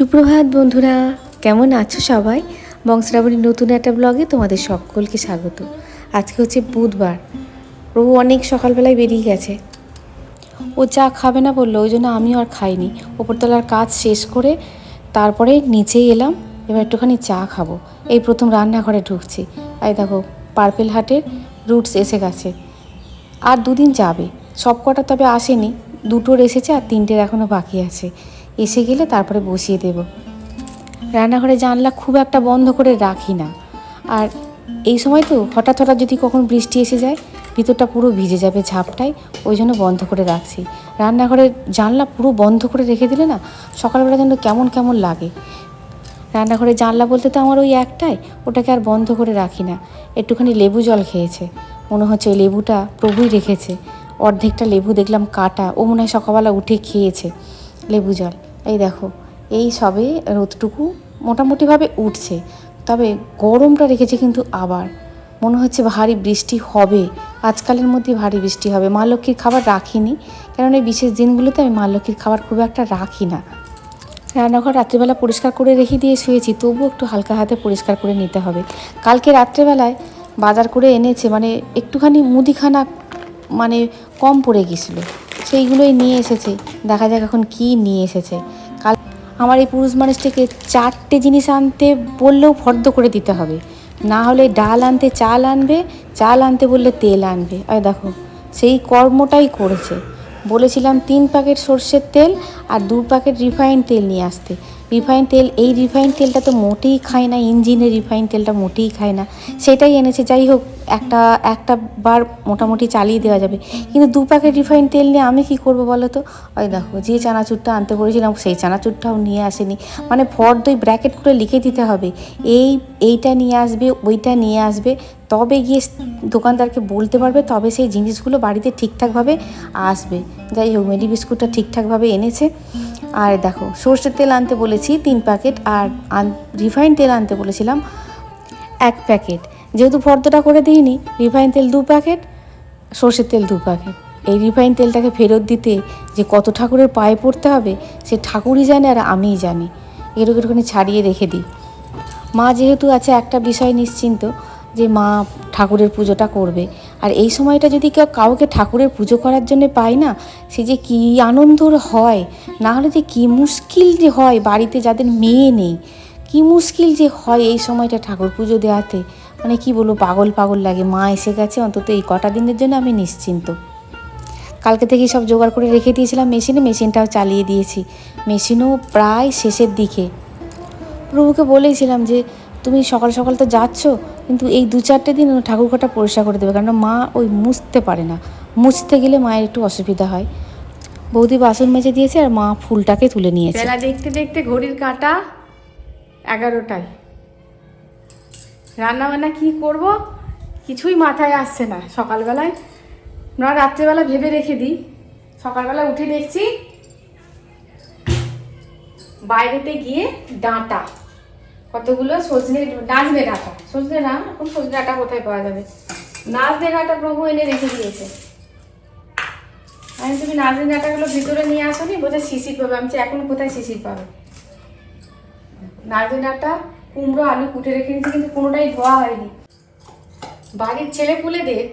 সুপ্রভাত বন্ধুরা, কেমন আছো সবাই? বংশরাবণীর নতুন একটা ব্লগে তোমাদের সকলকে স্বাগত। আজকে হচ্ছে বুধবার। প্রভু অনেক সকালবেলায় বেরিয়ে গেছে। ও চা খাবে না বলল, ওই জন্য আমিও আর খাইনি। ওপরতলার কাজ শেষ করে তারপরে নিচেই এলাম, এবার একটুখানি চা খাব। এই প্রথম রান্নাঘরে ঢুকছি। এই দেখো, পার্পেল হাটের রুটস এসে গেছে। আর দুদিন যাবে। সব কটা তবে আসেনি, দুটোর এসেছে আর তিনটের এখনও বাকি আছে। এসে গেলে তারপরে বসিয়ে দেব। রান্নাঘরে জানলা খুব একটা বন্ধ করে রাখি না। আর এই সময় তো হঠাৎ হঠাৎ যদি কখন বৃষ্টি এসে যায়, ভিতরটা পুরো ভিজে যাবে ঝাপটায়, ওই জন্য বন্ধ করে রাখছি। রান্নাঘরের জানলা পুরো বন্ধ করে রেখে দিলে না, সকালবেলা যেন কেমন কেমন লাগে। রান্নাঘরে জানলা বলতে তো আমার ওই একটাই, ওটাকে আর বন্ধ করে রাখি না। একটুখানি লেবু জল খেয়েছে। মনে হচ্ছে ওই লেবুটা প্রভুই রেখেছে। অর্ধেকটা লেবু দেখলাম কাটা, ও মনে হয় সকালবেলা উঠে খেয়েছে লেবু জল। এই দেখো, এই সবে রোদটুকু মোটামুটিভাবে উঠছে, তবে গরমটা রেখেছে কিন্তু আবার। মনে হচ্ছে ভারী বৃষ্টি হবে, আজকালের মধ্যে ভারী বৃষ্টি হবে। মা লক্ষ্মীর খাবার রাখিনি, কারণ এই বিশেষ দিনগুলোতে আমি মা লক্ষ্মীর খাবার খুব একটা রাখি না। রান্নাঘর রাত্রিবেলা পরিষ্কার করে রেখে দিয়ে শুয়েছি, তবুও একটু হালকা হাতে পরিষ্কার করে নিতে হবে। কালকে রাত্রেবেলায় বাজার করে এনেছে মানে একটুখানি মুদিখানা মানে কম পড়ে গেছিল। সেইগুলোই নিয়ে এসেছে। দেখা যাক এখন কি নিয়ে এসেছে। কাল আমার এই পুরুষ মানুষটিকে চারটে জিনিস আনতে বললেও ফর্দ করে দিতে হবে। না হলে ডাল আনতে চাল আনবে, চাল আনতে বললে তেল আনবে। আর দেখো, সেই কর্মটাই করেছে। বলেছিলাম তিন প্যাকেট সর্ষের তেল আর দু প্যাকেট রিফাইন তেল নিয়ে আসতে। রিফাইন তেল, এই রিফাইন তেলটা তো মোটেই খায় না, ইঞ্জিনের রিফাইন তেলটা মোটেই খায় না। সেটাই এনেছে, যাই হোক, একটা একটা বার মোটামুটি চালিয়ে দেওয়া যাবে। কিন্তু দু প্যাকেট রিফাইন তেল নিয়ে আমি কি করব বলো তো? ওই দেখো, যে চানাচুরটা আনতে বলেছিলাম, সেই চানাচুরটাও নিয়ে আসেনি। মানে ফর্দ ওই ব্র্যাকেট করে লিখে দিতে হবে। এই, এইটা নিয়ে আসবে, ওইটা নিয়ে আসবে। তবে গিয়ে দোকানদারকে বলতে পারবে, তবে সেই জিনিসগুলো বাড়িতে ঠিকঠাকভাবে আসবে। যাই হোক, মেডি বিস্কুটটা ঠিকঠাকভাবে এনেছে। আর দেখো, সর্ষের তেল আনতে বলেছি তিন প্যাকেট, আর রিফাইন তেল আনতে বলেছিলাম এক প্যাকেট। যেহেতু ফর্দটা করে দিইনি, রিফাইন তেল দু প্যাকেট, সর্ষের তেল দু প্যাকেট। এই রিফাইন তেলটাকে ফেরত দিতে যে কত ঠাকুরের পায়ে পড়তে হবে, সে ঠাকুরই জানে আর আমিই জানি। এরকম ছাড়িয়ে রেখে দিই। মা যেহেতু আছে একটা বিষয় নিশ্চিন্ত যে মা ঠাকুরের পুজোটা করবে। আর এই সময়টা যদি কেউ কাউকে ঠাকুরের পুজো করার জন্য পায় না, সে যে কী আনন্দর হয়, না হলে যে কী মুশকিল যে হয় বাড়িতে যাদের মেয়ে নেই, কী মুশকিল যে হয় এই সময়টা ঠাকুর পুজো দেওয়াতে। মানে কি বলব, পাগল পাগল লাগে। মা এসে গেছে, অন্তত এই কটা দিনের জন্য আমি নিশ্চিন্ত। কালকে থেকেই সব জোগাড় করে রেখে দিয়েছিলাম মেশিনে, মেশিনটাও চালিয়ে দিয়েছি। মেশিনও প্রায় শেষের দিকে। প্রভুকে বলেছিলাম যে তুমি সকাল সকাল তো যাচ্ছ, কিন্তু এই দু চারটে দিন ঠাকুর ঘরটা পরিষ্কার করে দেবে, কারণ মা ওই মুছতে পারে না। মুছতে গেলে মায়ের একটু অসুবিধা হয়। বৌদি বাসন মেজে দিয়েছে আর মা ফুলটাকে তুলে নিয়েছে। বেলা দেখতে দেখতে ঘড়ির কাঁটা এগারোটায়। রান্না বান্না কি করব? কিছুই মাথায় আসছে না সকালবেলায়। আমরা রাত্রেবেলা ভেবে রেখে দিই। সকালবেলা উঠে দেখছি বাইরেতে গিয়ে ডাঁটা। কতগুলো? সজনে নাচবে ডাঁটা সজনে না এখন সজনে ডাঁটা কোথায় পাওয়া যাবে? নাচবে ডাঁটা প্রভু এনে রেখে দিয়েছে। আমি তুমি নাচবে ডাঁটাগুলো ভিতরে নিয়ে আসোনি? বোধহয় শিশির পাবে। আমি এখন কোথায় শিশির পাবে। নাচবে ডাঁটা কুমড়ো, আলু কুটে রেখে দিয়েছি, কিন্তু কোনোটাই ধোয়া হয়নি। বাড়ির ছেলে পুলেদের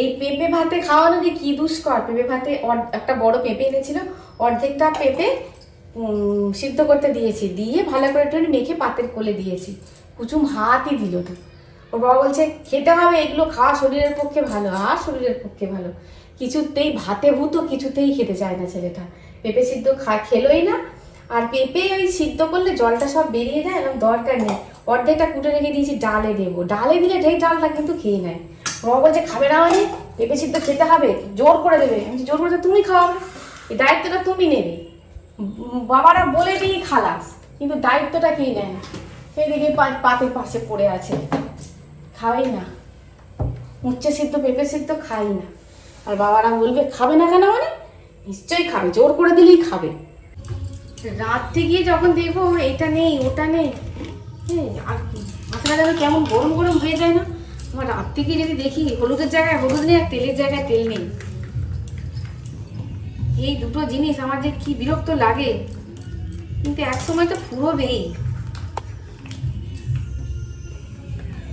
এই পেঁপে ভাতে খাওয়ানো যে কি দুষ্কর। পেঁপে ভাতে একটা বড় পেঁপে এনেছিল। অর্ধেকটা পেঁপে সিদ্ধ করতে দিয়েছি। দিয়ে ভালো করে একটু মেখে পাতের কোলে দিয়েছি। কুচুম হাতই দিল না। ওর বাবা বলছে, খেতে হবে, এগুলো খাওয়া শরীরের পক্ষে ভালো, আর শরীরের পক্ষে ভালো। কিছুতেই ভাতে ভূত, কিছুতেই খেতে চায় না ছেলেটা। পেঁপে সিদ্ধ খা, খেলোই না। আর পেঁপে ওই সিদ্ধ করলে জলটা সব বেরিয়ে যায় এবং দরকার নেই। অর্ধেকটা কুটে রেখে দিয়েছি, ডালে দেবো। ডালে দিলে ঢেক ডালটা কিন্তু খেয়ে নেয়। বাবা বলছে, খাবে না মানে? পেঁপে সিদ্ধ খেতে হবে? জোর করে দেবে। আমি জোর করে তুমি খাওয়াবে। এই দায়িত্বটা তুমি নেবে। বাবারা বলে দিই খালাস, কিন্তু দায়িত্বটা কে নেয়? না সেদিকে পাতের পাশে পড়ে আছে। খাওয়াই না। উচ্চে সিদ্ধ, পেঁপে সিদ্ধ খাই না। আর বাবারা বলবে, খাবে না কেন মানে? নিশ্চয়ই খাবে, জোর করে দিলেই খাবে। রাত্রে গিয়ে যখন দেখব এটা নেই, ওটা নেই। আর কি যেন কেমন গরম গরম হয়ে যায় না। আমার রাত্রে গিয়ে যদি দেখি, হলুদের জায়গায় হলুদ নেই আর তেলের জায়গায় তেল নেই। এই দুটো জিনিস আমার যে কি বিরক্ত লাগে। কিন্তু এক সময় তো ফুরোবেই।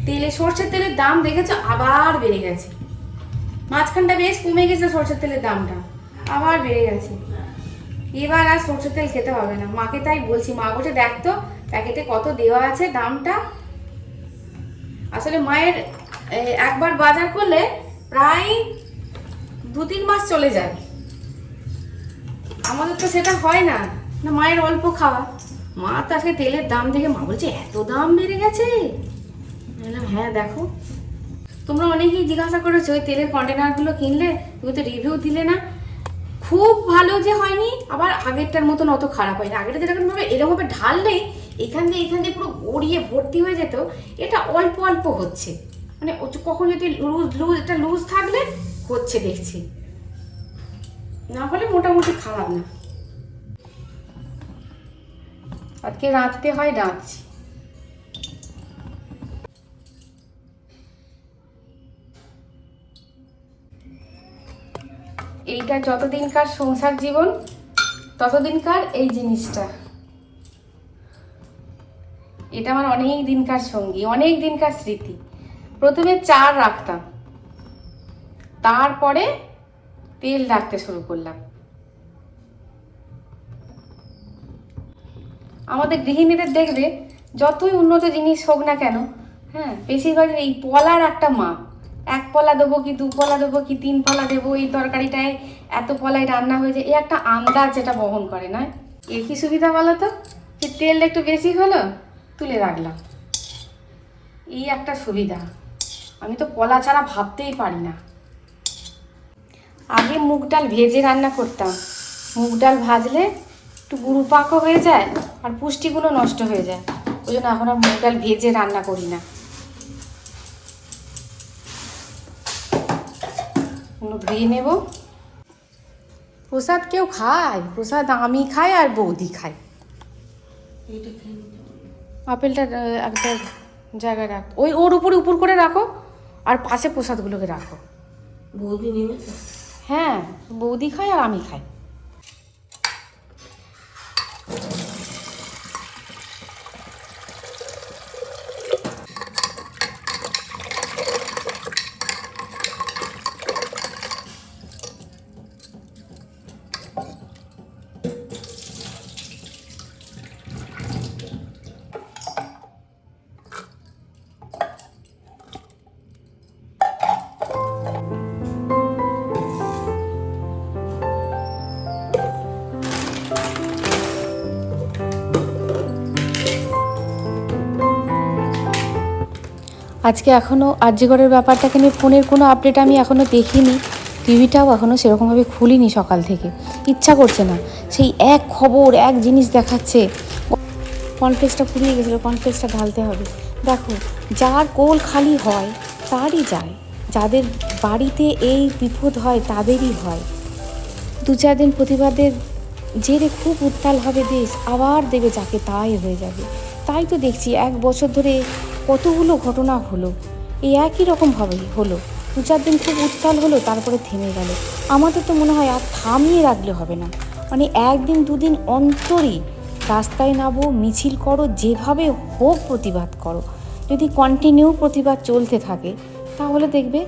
তেলে সর্ষের তেলের দাম দেখেছ? আবার বেড়ে গেছে। মাঝখানটা বেশ কমে গেছে সর্ষের তেলের দামটা। আবার বেড়ে গেছে। এবার আর সর্ষের তেল খেতে হবে না। মাকে তাই বলছি, মা বলছে, দেখ তো, প্যাকেটে কত দেওয়া আছে দামটা? আসলে মায়ের একবার বাজার করলে প্রায় দু তিন মাস চলে যায়। আমাদের তো সেটা হয় না। না, মায়ের অল্প খাওয়া। মা তো আজকে তেলের দাম দেখে, মা বলছে, এত দাম বেড়ে গেছে? হ্যাঁ দেখো। তোমরা অনেকেই জিজ্ঞাসা করেছ, ওই তেলের কন্টেনারগুলো কিনলে? তুমি তো রিভিউ দিলে না? খুব ভালো যে হয়নি, আবার আগেরটার মতন অত খারাপ হয়নি। আগেরটা যেরকম ভাবে এরকমভাবে ঢাললেই এখান দিয়ে এখান দিয়ে পুরো গড়িয়ে ভর্তি হয়ে যেত, এটা অল্প অল্প হচ্ছে। মানে কখন যদি লুজ লুজ এটা লুজ থাকলে, হচ্ছে দেখছি। না হলে মোটামুটি খারাপ না। আজকে রাঁধতে হয়, রাঁধছি। এইটা যতদিনকার সংসার জীবন, ততদিনকার এই জিনিসটা। এটা আমার অনেক দিনকার সঙ্গী, অনেক দিনকার স্মৃতি। প্রথমে চার রাখতাম। তারপরে তেল রাখতে শুরু করলাম। আমাদের গৃহিণীদের দেখবে, যতই উন্নত জিনিস হোক না কেন হ্যাঁ বেশিরভাগ এই পলার একটা মাপ এক পলা দেবো কি, দু পলা দেবো কি, তিন পলা দেবো, এই তরকারিটায় এত পলায় রান্না হয়ে যায় এই একটা আন্দাজ যেটা বহন করে না। এর কি সুবিধা বলো তো? যে তেলটা একটু বেশি হলো, তুলে রাখলাম। এই একটা সুবিধা। আমি তো পলা ছাড়া ভাবতেই পারি না। আগে মুগ ডাল ভেজে রান্না করতাম। মুগ ডাল ভাজলে একটু গুরু পাকও হয়ে যায় আর পুষ্টিগুলো নষ্ট হয়ে যায়। ওই জন্য আর মুগ ডাল ভেজে রান্না করি না। ধুয়ে নেব। প্রসাদ কেউ খায়? প্রসাদ আমি খাই আর বৌদি খাই আপেলটা একটা জায়গায় রাখ। ওই ওর উপরে উপর করে রাখো আর পাশে প্রসাদগুলোকে রাখো। বৌদি নেবে হ্যাঁ বৌদি খায় আর আমি খাই। আজকে এখনও আর্যগড়ের ব্যাপারটাকে নিয়ে ফোনের কোনো আপডেট আমি এখনও দেখিনি। টিভিটাও এখনও সেরকমভাবে খুলিনি সকাল থেকে। ইচ্ছা করছে না। সেই এক খবর, এক জিনিস দেখাচ্ছে। কনফ্লেক্সটা ফুরিয়ে গেছিল, কনফ্লেক্সটা ঢালতে হবে। দেখো, যার কোল খালি হয়, তারই যায়। যাদের বাড়িতে এই বিপদ হয়, তাদেরই হয়। দু চার দিন প্রতিবাদের জেরে খুব উত্তাল হবে দেশ। আবার দেবে যাকে তাই হয়ে যাবে। তাই তো দেখছি, এক বছর ধরে কতগুলো ঘটনা হলো? এই একই রকমভাবে হলো। দু চার দিন খুব উত্তাল হলো, তারপরে থেমে গেল। আমাদের তো মনে হয় আর থামিয়ে রাখলে হবে না। মানে একদিন, দুদিন অন্তরই রাস্তায় নামো, মিছিল করো, যেভাবে হোক প্রতিবাদ করো। যদি কন্টিনিউ প্রতিবাদ চলতে থাকে, তাহলে দেখবে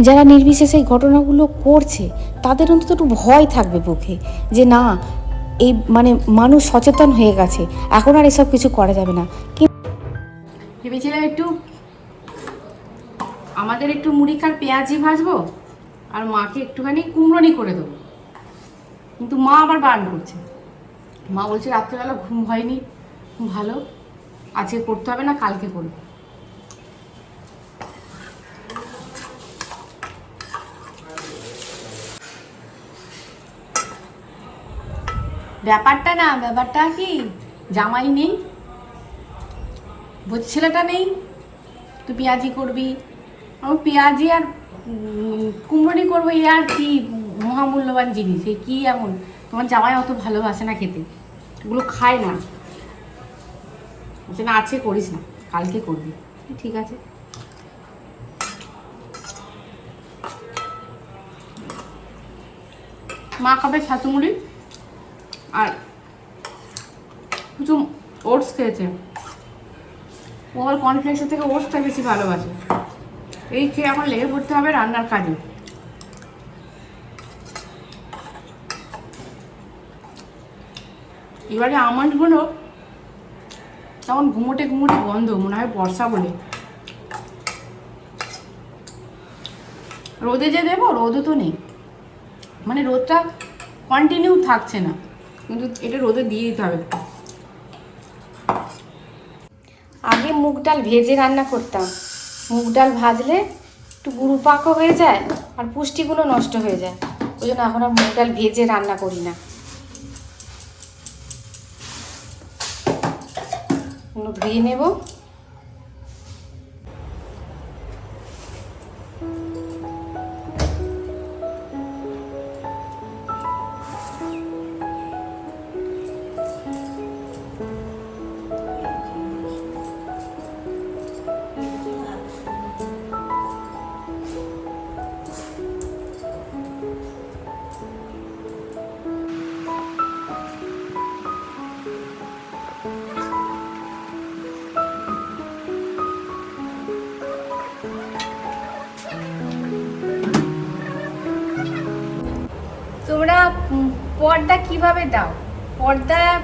যারা নির্বিশেষে ঘটনাগুলো করছে, তাদের অন্তত একটু ভয় থাকবে বুকে যে না, এই মানে মানুষ সচেতন হয়ে গেছে, এখন আর এসব কিছু করা যাবে না। একটু, আমাদের একটু মুড়ি খার পেঁয়াজি ভাজবো, আর মাকে একটুখানি কুমড়োনি করে দেবো। কিন্তু মা আবার বারণ করছে। মা বলছে, রাত্রেবেলা ঘুম হয়নি ভালো, আজকে করতে হবে না, কালকে করব। ব্যাপারটা না, ব্যাপারটা কি? জামাই নেই ছেলেটা নেই। তুই পেঁয়াজি করবি। আমি পেঁয়াজি আর উম, কুমড়োনি করব এই আর কি মহামূল্যবান জিনিস এই কি এমন? তোমার জামাই অত ভালোবাসে না খেতে ওগুলো খায় না। বলছে না আছে করিস না কালকে করবি। ঠিক আছে। মা খাবে ছাতু মুড়ি আর কিছু ওটস খেয়েছে। ও আবার কর্নফ্লেক্সের থেকে ওটসটা বেশি ভালোবাসে। এই খেয়ে এখন লেগে পড়তে হবে রান্নার কাজে। এবারে আমন্ডগুলো তখন ঘুমোটে ঘুমোটে গন্ধ, মনে হয় বর্ষা বলে। রোদে যে দেবো, রোদও তো নেই। মানে রোদটা কন্টিনিউ থাকছে না। কিন্তু এটা রোদে দিয়ে দিতে হবে আগে মুগ ডাল ভেজে রান্না করতাম। মুগ ডাল ভাজলে একটু গুরু পাকও হয়ে যায় আর পুষ্টিগুলো নষ্ট হয়ে যায়। ওই জন্য এখন আর মুগ ডাল ভেজে রান্না করি না। ধুয়ে নেব। পর্দা কীভাবে দাও? পর্দা,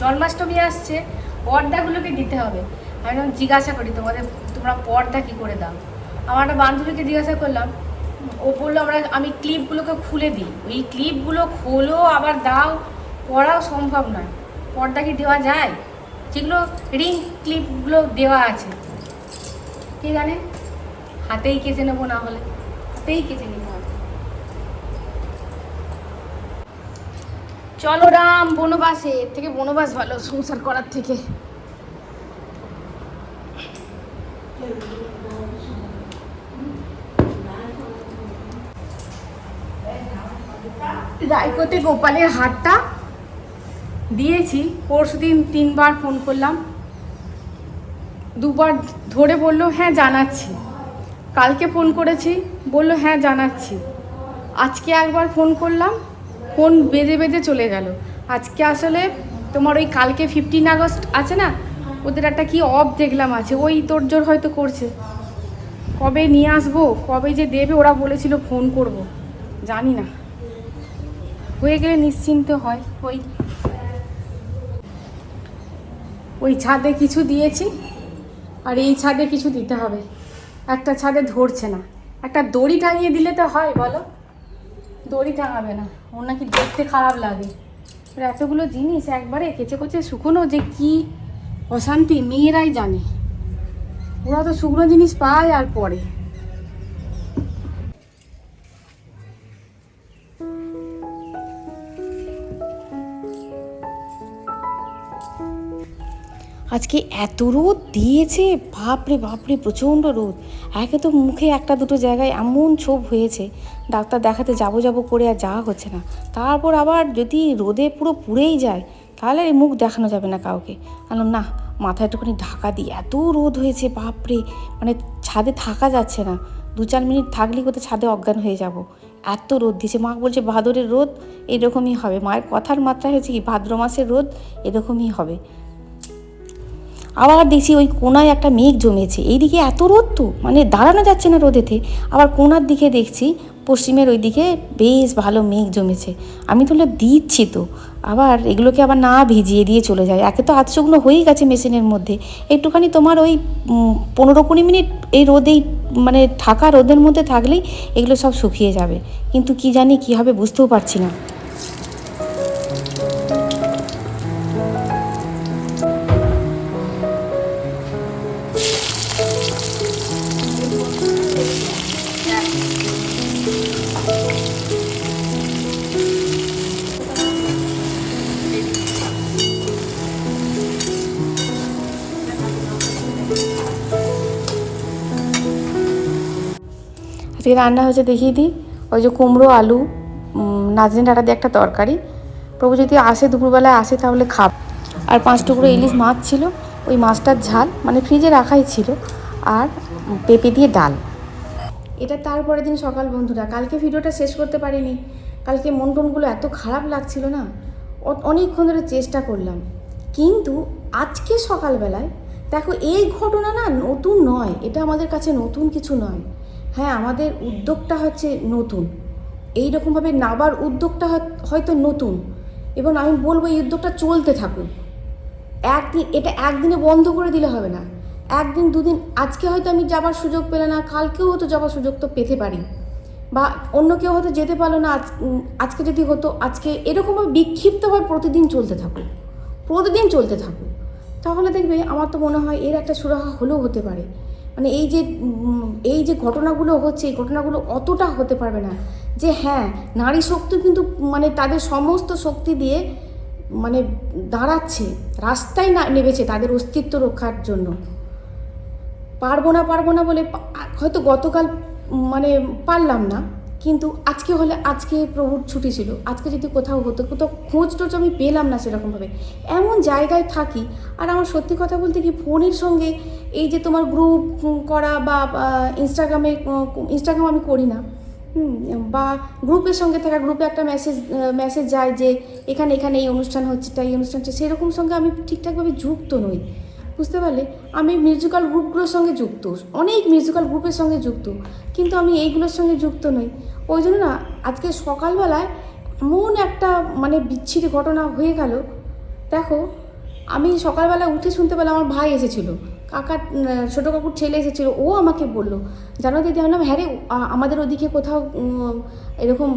জন্মাষ্টমী আসছে, পর্দাগুলোকে দিতে হবে। আমি জিজ্ঞাসা করি, তোমাদের, তোমরা পর্দা কি করে দাও? আমার একটা বান্ধবীকে জিজ্ঞাসা করলাম, ও বলল, আমরা, আমি ক্লিপগুলোকে খুলে দিই। ওই ক্লিপগুলো খোলো, আবার দাও পড়াও সম্ভব নয়। পর্দা কি দেওয়া যায়? যেগুলো রিং ক্লিপগুলো দেওয়া আছে। কে জানে? হাতেই কেচে নেব না হলে। হাতেই কেচে নিতে হবে চলো রাম, বনবাসে, এর থেকে বনবাস ভালো সংসার করার থেকে। রায়কোতে গোপালের হাটটা দিয়েছি পরশু দিন তিনবার ফোন করলাম। দুবার ধরে বলল হ্যাঁ জানাচ্ছি। কালকে ফোন করেছি, বলল হ্যাঁ জানাচ্ছি। আজকে একবার ফোন করলাম ফোন বেজে বেজে চলে গেল? আজকে আসলে তোমার ওই কালকে ফিফটিন আগস্ট আছে না? ওদের একটা কি অফ দেখলাম আছে, ওই তোড়জোড় হয়তো করছে। কবে নিয়ে আসব, কবে যে দেবে, ওরা বলেছিল ফোন করব। জানি না। হয়ে গেলে নিশ্চিন্ত হয়, ওই। ওই ছাদে কিছু দিয়েছি, আর এই ছাদে কিছু দিতে হবে। একটা ছাদে ধরছে না। একটা দড়ি টাঙিয়ে দিলে তো হয়, বলো? দড়ি টাঙাবে না। ওর নাকি দেখতে খারাপ লাগে। এতগুলো জিনিস একবারে কেচে কচে শুকনো যে কি অশান্তি, মেয়েরাই জানে। ওরা তো শুকনো জিনিস পায় আর পরে। আজকে এত রোদ দিয়েছে, বাপরে বাপরে, প্রচণ্ড রোদ। একে তো মুখে একটা দুটো জায়গায় এমন ছোপ হয়েছে, ডাক্তার দেখাতে যাব যাব করে আর যাওয়া হচ্ছে না। তারপর আবার যদি রোদে পুরো পুড়েই যায়, তাহলে মুখ দেখানো যাবে না কাউকে। কারণ না, মাথায় একটুখানি ঢাকা দিই এত রোদ হয়েছে, বাপরে মানে ছাদে থাকা যাচ্ছে না। দু চার মিনিট থাকলেই কোথাও ছাদে অজ্ঞান হয়ে যাব। এত রোদ দিয়েছে, মা বলছে ভাদরের রোদ এরকমই হবে। মায়ের কথার মাত্রা হয়েছে কি, ভাদ্র মাসের রোদ এরকমই হবে। আবার দেখছি ওই কোনায় একটা মেঘ জমেছে। এইদিকে এত রোদ তো মানে দাঁড়ানো যাচ্ছে না রোদেতে। আবার কোনার দিকে দেখছি, পশ্চিমের ওই দিকে বেশ ভালো মেঘ জমেছে। আমি তাহলে দিচ্ছি তো। আবার এগুলোকে আবার না ভিজিয়ে দিয়ে চলে যায়। একে তো আধ শুকনো হয়েই গেছে মেশিনের মধ্যে। একটুখানি তোমার ওই পনেরো কুড়ি মিনিট এই রোদেই মানে ঠাকা রোদের মধ্যে থাকলেই এগুলো সব শুকিয়ে যাবে। কিন্তু কি জানি কী হবে বুঝতেও পারছি না। আজকে রান্না হয়েছে দেখিয়ে দিই। ওই যে কুমড়ো, আলু নাজনি ডাটা দিয়ে একটা তরকারি। প্রভু যদি আসে দুপুরবেলায় আসে তাহলে খাব। আর পাঁচ টুকরো ইলিশ মাছ ছিল, ওই মাছটার ঝাল মানে ফ্রিজে রাখাই ছিল। আর পেঁপে দিয়ে ডাল। এটা তারপরের দিন সকাল বন্ধুরা। কালকে ভিডিওটা শেষ করতে পারিনি। কালকে মন টনগুলো এত খারাপ লাগছিল না। অনেকক্ষণ ধরে চেষ্টা করলাম। কিন্তু আজকে সকালবেলায়, দেখো এই ঘটনা না নতুন নয়। এটা আমাদের কাছে নতুন কিছু নয়। হ্যাঁ আমাদের উদ্যোগটা হচ্ছে নতুন। এই রকমভাবে নাবার উদ্যোগটা হয়তো নতুন। এবং আমি বলব এই উদ্যোগটা চলতে থাকুক। একদিন, এটা একদিনে বন্ধ করে দিলে হবে না। একদিন, দুদিন, আজকে হয়তো আমি যাবার সুযোগ পেলে না, কালকেও হয়তো যাবার সুযোগ তো পেতে পারি। বা অন্য কেউ হয়তো যেতে পারল না, আজ আজকে যদি হতো, আজকে এরকমভাবে বিক্ষিপ্তভাবে প্রতিদিন চলতে থাকুক। প্রতিদিন চলতে থাকুক। তাহলে দেখবে, আমার তো মনে হয় এর একটা সুরাহা হলেও হতে পারে। মানে এই যে এই যে ঘটনাগুলো হচ্ছে, এই ঘটনাগুলো অতটা হতে পারবে না। যে হ্যাঁ নারী শক্তি কিন্তু মানে তাদের সমস্ত শক্তি দিয়ে মানে দাঁড়াচ্ছে, রাস্তায় না নেমেছে তাদের অস্তিত্ব রক্ষার জন্য। পারব না পারব না বলে, হয়তো গতকাল মানে পারলাম না। কিন্তু আজকে হলে আজকে প্রভুর ছুটি ছিল। আজকে যদি কোথাও হতো, কোথাও খোঁজ টোজ আমি পেলাম না সেরকমভাবে। এমন জায়গায় থাকি, আর আমার সত্যি কথা বলতে কি ফোনের সঙ্গে এই যে তোমার গ্রুপ করা বা ইনস্টাগ্রামে ইনস্টাগ্রাম আমি করি না। বা গ্রুপের সঙ্গে থাকা গ্রুপে একটা মেসেজ মেসেজ যায় যে এখানে এখানে এই অনুষ্ঠান হচ্ছে, তাই এই অনুষ্ঠান হচ্ছে, সেরকম সঙ্গে আমি ঠিকঠাকভাবে যুক্ত নই। বুঝতে পারলে? আমি মিউজিক্যাল গ্রুপগুলোর সঙ্গে যুক্ত, অনেক মিউজিক্যাল গ্রুপের সঙ্গে যুক্ত, কিন্তু আমি এইগুলোর সঙ্গে যুক্ত নই। ওই জন্য না আজকে সকালবেলায় এমন একটা মানে বিচ্ছিরি ঘটনা হয়ে গেল। দেখো আমি সকালবেলা উঠে শুনতে পেলাম আমার ভাই এসেছিল। কাকার ছোটো কাকুর ছেলে এসেছিল ও আমাকে বলল জানো দিদি আমি বললাম, হ্যাঁ রে আমাদের ওদিকে কোথাও এরকম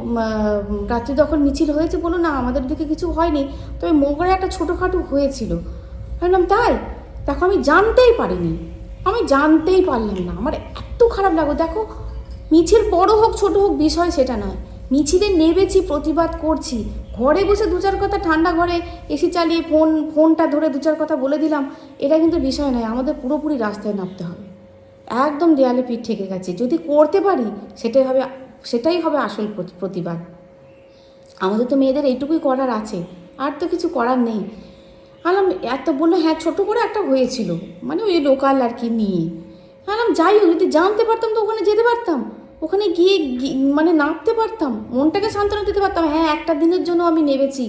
রাত্রি দখল মিছিল হয়েছে বলো না আমাদের ওদিকে কিছু হয়নি তবে মোগরে একটা ছোটোখাটো হয়েছিল। আমি বললাম তাই? দেখো আমি জানতেই পারিনি। আমি জানতেই পারলাম না। আমার এত খারাপ লাগল। দেখো মিছিল বড় হোক, ছোট হোক, বিষয় সেটা নয়। মিছিলে নেবেছি প্রতিবাদ করছি। ঘরে বসে দু চার কথা ঠান্ডা ঘরে এসি চালিয়ে ফোন, ফোনটা ধরে দু চার কথা বলে দিলাম। এটা কিন্তু বিষয় নয়, আমাদের পুরোপুরি রাস্তায় নামতে হবে। একদম দেয়ালে পিঠ ঠেকে গেছে। যদি করতে পারি, সেটাই হবে সেটাই হবে আসল প্রতি- প্রতিবাদ। আমাদের তো মেয়েদের এইটুকুই করার আছে। আর তো কিছু করার নেই। আলাম, এত বলল হ্যাঁ ছোট করে একটা হয়েছিল। মানে ওই লোকাল আর কি নিয়ে। আলাম যাই হোক, যদি জানতে পারতাম তো ওখানে যেতে পারতাম। ওখানে গিয়ে মানে নামতে পারতাম, মনটাকে সান্ত্বনা দিতে পারতাম হ্যাঁ একটা দিনের জন্য আমি নেমেছি,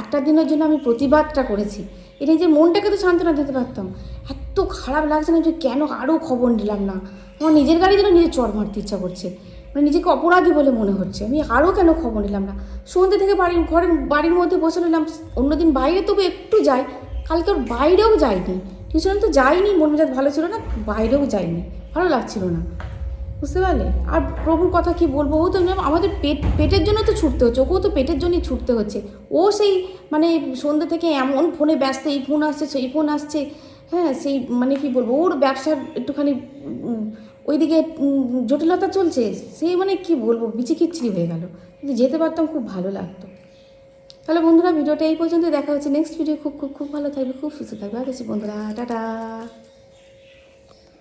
একটা দিনের জন্য আমি প্রতিবাদটা করেছি। এটা যে মনটাকে তো সান্ত্বনা দিতে পারতাম। এত খারাপ লাগছে না যে কেন আরও খবর নিলাম না। আমার নিজের গাড়ি যেন নিজের চড় মারতে ইচ্ছা করছে। মানে নিজেকে অপরাধী বলে মনে হচ্ছে। আমি আরও কেন খবর নিলাম না? সন্ধ্যে থেকে বাড়ির, ঘরের, বাড়ির মধ্যে বসে রইলাম। অন্যদিন বাইরে তবু একটু যাই, কালকে ওর বাইরেও যাইনি। টিউশন তো যাইনি মন মেজাজ ভালো ছিল না, বাইরেও যাইনি, ভালো লাগছিল না। বুঝতে পারলে? আর প্রভুর কথা কি বলব? ও তো আমাদের পেট, পেটের জন্য তো ছুটতে হচ্ছে, ওকেও তো পেটের জন্যই ছুটতে হচ্ছে। ও সেই মানে সন্ধ্যে থেকে এমন ফোনে ব্যস্ত, এই ফোন আসছে, সেই ফোন আসছে হ্যাঁ সেই মানে কি বলব, ওর ব্যবসার একটুখানি ওইদিকে জটিলতা চলছে সেই মানে কি বলব, বিচিকিচ্ছিরি হয়ে গেল। যদি যেতে পারতাম, খুব ভালো লাগতো। তাহলে বন্ধুরা ভিডিওটা এই পর্যন্ত দেখা হচ্ছে নেক্সট ভিডিও খুব খুব খুব ভালো থাকবে, খুব সুস্থ থাকবে। আর বন্ধুরা, টাটা।